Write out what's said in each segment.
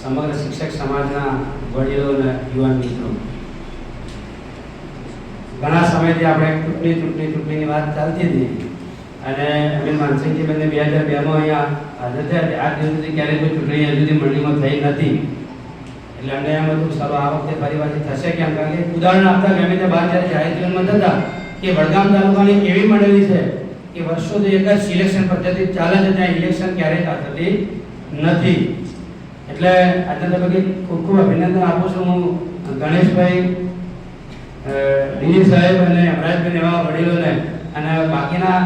સમગ્ર શિક્ષક સમાજના વડીલો અને યુવાન મિત્રો. ઘણા સમયથી આપણે ચૂંટણી ચૂંટણી, ચૂંટણીની વાત ચાલતી હતી અને અમીર માનસિંહજી બંને બે હજાર બેમાં અહીંયા હાજર થયા આજ દિવસ સુધી ક્યારેય કોઈ ચૂંટણી હજુ સુધી મંડળીમાં થઈ નથી. એટલે અમને એમ હતું સારું આ વખતે ફરી પાછી થશે કેમ? કારણ કે ઉદાહરણ આપતા ગમે તે બહાર જ્યારે જાહેર જીવનમાં થતા કે વડગામ તાલુકાની એવી મંડળી છે કે વર્ષોથી એક જ સિલેક્શન પદ્ધતિ ચાલે છે, ત્યાં ઇલેક્શન ક્યારેય થતી નથી. એટલે આજના તબક્કે ખૂબ ખૂબ અભિનંદન આપું છું હું ગણેશભાઈ દિનેશ સાહેબ અને અમરાજભાઈ એવા વડીલોને. અને બાકીના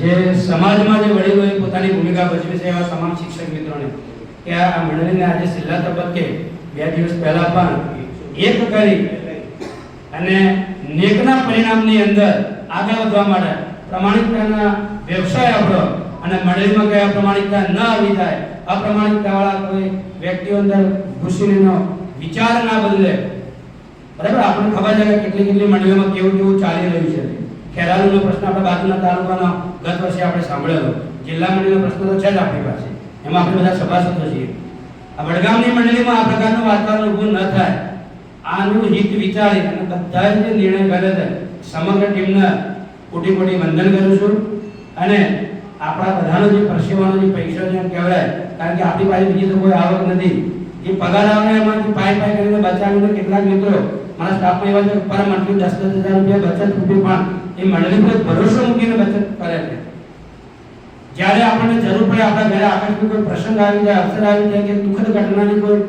જે સમાજમાં જે વડીલોએ પોતાની ભૂમિકા ભજવી છે એવા તમામ શિક્ષક મિત્રોને, કે આ મંડળીને આજે છેલ્લા તબક્કે બે દિવસ પહેલા પણ એક કરી અને નેકના પરિણામની અંદર આગળ વધવા માટે પ્રમાણિકતાના વ્યવસાય આપણો અને મંડળીમાં કયા પ્રમાણિકતા ન આવી થાય અપ્રમાણિકતાવાળા કોઈ વ્યક્તિઓ અંદર ઘૂસીને વિચાર ના બદલે, બરાબર? આપણને ખબર છે કે કેટલી કેટલી મંડળીઓમાં કેવું કેવું ચાલી રહ્યું છે. ખેરાલુનો પ્રશ્ન આપણે બાજુના તાલુકાનો ગત વર્ષે આપણે સાંભળેલો. જિલ્લા મંડળીનો પ્રશ્ન તો છે જ આપણી પાસે. એમાં આપણે બધા સભાસદો છીએ. આ વડગામની મંડળીમાં આ પ્રકારનું વાતાવરણ ઊભું ન થાય. આનું હિત વિચારી અને બધા જે નિર્ણય કરે છે સમગ્ર ટીમને કોટી કોટી વંદન કરું છું. અને આપણા બધાનો જે પરસેવાનો જે પૈસો છે એમ કહેવાય, કારણ કે આપણી પાસે બીજી તો કોઈ આવક નથી. એ પગાર આવે એમાંથી પાય પાય કરીને બચાવીને કેટલાક મિત્રો, મારા સ્ટાફમાં એવા છે પર મંથલી દસ દસ હજાર રૂપિયા બચત રૂપિયા પણ એ મંડળી પર ભરોસો મૂકીને બચત કરે છે. જ્યારે આપણને જરૂર પડે આપણા ઘરે આકસ્મિક કોઈ પ્રસંગ આવી જાય, અવસર આવી જાય કે દુઃખદ ઘટનાની કોઈ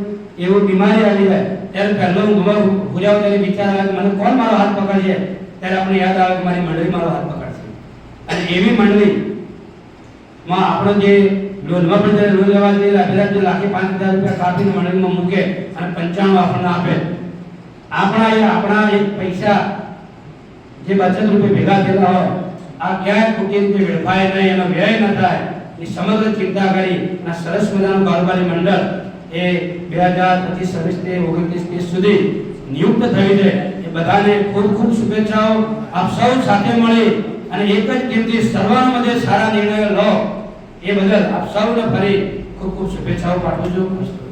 એવો બીમારી આવી જાય, ત્યારે પહેલો હું ઘુમા ભૂલ્યા ત્યારે વિચાર આવે કે મને કોણ મારો હાથ પકડશે? ત્યારે આપણને યાદ આવે કે મારી મંડળી મારો હાથ પકડશે. અને એવી મંડળી માં આપણો જે લોનમાં પણ લોન લેવા જઈએ અભિલાષ જે લાખે પાંચ હજાર રૂપિયા કાપીને મંડળીમાં મૂકે અને પંચાણું આપણને આપે. આપણા એ આપણા એ પૈસા જે બચત રૂપે ભેગા થયેલા હોય, આ ક્યાંય ખોટી રીતે વેડફાય નહીં, એનો વ્યય ન થાય. એ સમગ્ર ચિંતા કરી અને સરસ મજાનું કારોબારી મંડળ એ બે હજાર પચીસ, છવ્વીસથી ઓગણત્રીસ ત્રીસ સુધી નિયુક્ત થયું છે. એ બધાને ખૂબ ખૂબ શુભેચ્છાઓ. આપ સૌ સાથે મળી અને એક જ કેન્દ્રીય સર્વાનુમતે સારા નિર્ણયો લો. એ બદલ આપ સૌને ફરી ખૂબ ખૂબ શુભેચ્છાઓ પાઠવું છું.